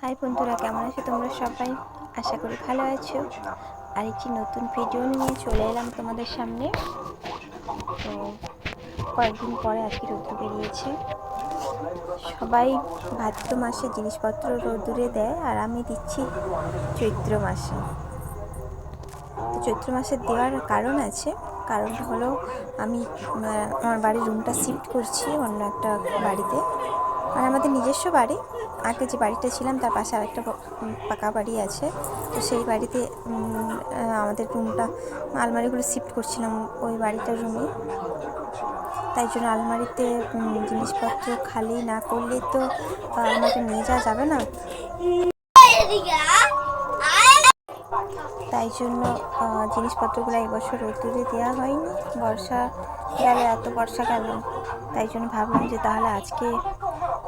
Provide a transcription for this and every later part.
High বন্ধুরা, কেমন আছো তোমরা সবাই? আশা করি ভালো আছো। আর একটি নতুন ভিডিও নিয়ে চলে এলাম তোমাদের সামনে। তো কয়েকদিন পরে আজকে রোদ্দুর বেরিয়েছে। সবাই ভাদ্র মাসে জিনিসপত্র রোদ্দুরে দেয়, আর আমি দিচ্ছি চৈত্র মাসে। তো চৈত্র মাসে দেওয়ার কারণ আছে। কারণটা হলো আমি আমার বাড়ির রুমটা শিফট করছি অন্য একটা বাড়িতে। আর আমাদের নিজস্ব বাড়ি। আগে যে বাড়িটা ছিলাম, তার পাশে আরেকটা পাকা বাড়ি আছে। তো সেই বাড়িতে আমাদের রুমটা, আলমারিগুলো শিফট করছিলাম ওই বাড়িটার রুমে। তাই জন্য আলমারিতে জিনিসপত্র খালি না করলে তো আলমারিটা নিয়ে যাওয়া যাবে না। তাই জন্য জিনিসপত্রগুলো এবছর বছর রোদ্দুরে দেওয়া হয়নি। বর্ষা গেলে, এত বর্ষা গেল তাই জন্য ভাবলাম যে তাহলে আজকে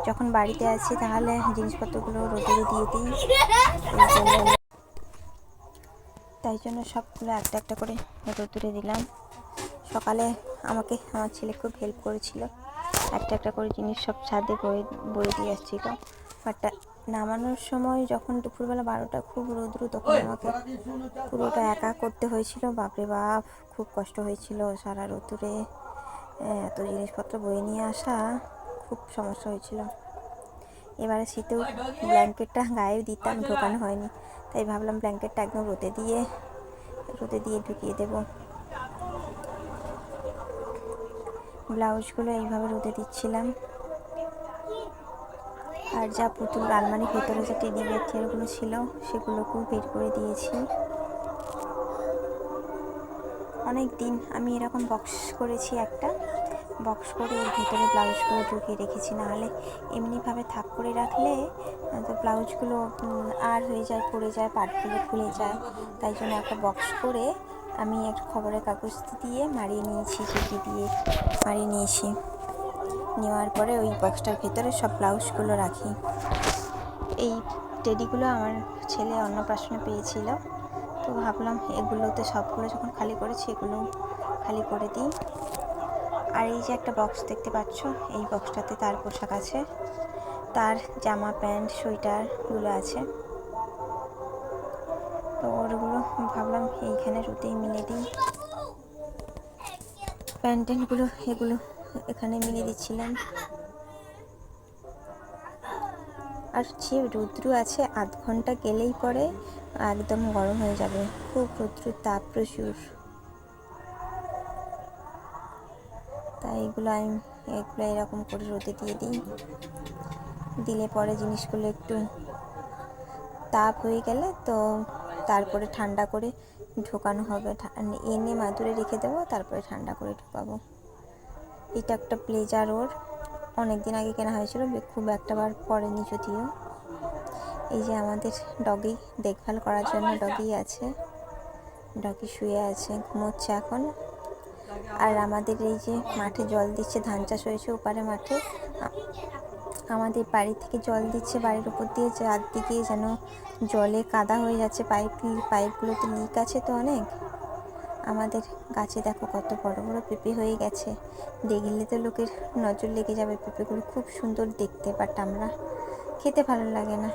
যখন বাড়িতে আছি তাহলে জিনিসপত্রগুলো রোদ্দুরে দিয়ে দিই। তাই জন্য সবগুলো একটা একটা করে রোদ্দুরে দিলাম। সকালে আমাকে, আমার ছেলে খুব হেল্প করেছিল। একটা একটা করে জিনিস সব ছাদে বয়ে বয়ে দিয়ে আসছিল। বাট নামানোর সময় যখন দুপুরবেলা বারোটা খুব রোদ্রু, তখন আমাকে পুরোটা একা করতে হয়েছিল। বাপরে বাপ, খুব কষ্ট হয়েছিল সারা রোদ্দুরে। এত জিনিসপত্র বয়ে নিয়ে আসা, খুব সমস্যা হয়েছিল। এবারে শীতেও ব্ল্যাঙ্কেটটা গায়ে দিতাম, ঢোকানো হয়নি। তাই ভাবলাম ব্ল্যাঙ্কেটটা একদম রোদে দিয়ে রোদে দিয়ে ঢুকিয়ে দেবো। ব্লাউজগুলো এইভাবে রোদে দিচ্ছিলাম। আর যা পুতুল আলমারির ভেতরে যে টেডি বিয়ার চেয়ারগুলো ছিল, সেগুলোকেও বের করে দিয়েছি। অনেক দিন আমি এরকম বক্স করেছি একটা বক্স করে এর ভিতরে ব্লাউজগুলো ঢুকিয়ে রেখেছি। নাহলে এমনিভাবে থাক করে রাখলে তো ব্লাউজগুলো আর হয়ে যায়, পড়ে যায়, পাটগুলো খুলে যায়। তাই জন্য একটা বক্স করে আমি একটা খবরের কাগজ দিয়ে মারিয়ে নিয়েছি চিঠি দিয়ে মারিয়ে নিয়েছি। নেওয়ার পরে ওই বক্সটার ভেতরে সব ব্লাউজগুলো রাখি। এই টেডিগুলো আমার ছেলে অন্নপ্রাশনে পেয়েছিল। তো ভাবলাম এগুলোতে সবগুলো যখন খালি করেছি, এগুলো খালি করে দিই। আর এই যে একটা বক্স দেখতে পাচ্ছ, এই বক্সটাতে তার পোশাক আছে। তার জামা, প্যান্ট সোয়েটারগুলো আছে। তো ওরগুলো ভাবলাম এইখানে রুতেই মিলে দিই। প্যান্ট ট্যান্টগুলো এগুলো এখানে মিলে দিচ্ছিলাম। আর যে রৌদ্র আছে, আধ ঘণ্টা গেলেই পরে একদম গরম হয়ে যাবে। খুব রৌদ্রের তাপ প্রচুর। তাই এগুলো আমি এগুলো এরকম করে রোদে দিয়ে দিই। দিলে পরে জিনিসগুলো একটু তাপ হয়ে গেলে তো তারপরে ঠান্ডা করে ঢোকানো হবে। এনে মাদুরে রেখে দেবো, তারপরে ঠান্ডা করে ঢোকাবো। এটা একটা ব্লেজার ওর। অনেক দিন আগে কেনা হয়েছিল খুব একটা বার পরেনি যদিও। এই যে আমাদের ডগি, দেখভাল করার জন্য ডগি আছে। ডগি শুয়ে আছে, ঘুমোচ্ছে এখন। আর আমাদের এই যে মাঠে জল দিচ্ছে, ধান চাষ হয়েছে ওপারে মাঠে আমাদের বাড়ি থেকে জল দিচ্ছে বাড়ির উপর দিয়ে, চারদিকে যেন জলে কাদা হয়ে যাচ্ছে, পাইপ, পাইপগুলোতে লিক আছে তো অনেক। আমাদের গাছে দেখো কত বড় বড় পেঁপে হয়ে গেছে। দেখলে তো লোকের নজর লেগে যাবে, পেঁপেগুলো খুব সুন্দর দেখতে বাট আমরা খেতে ভালো লাগে না।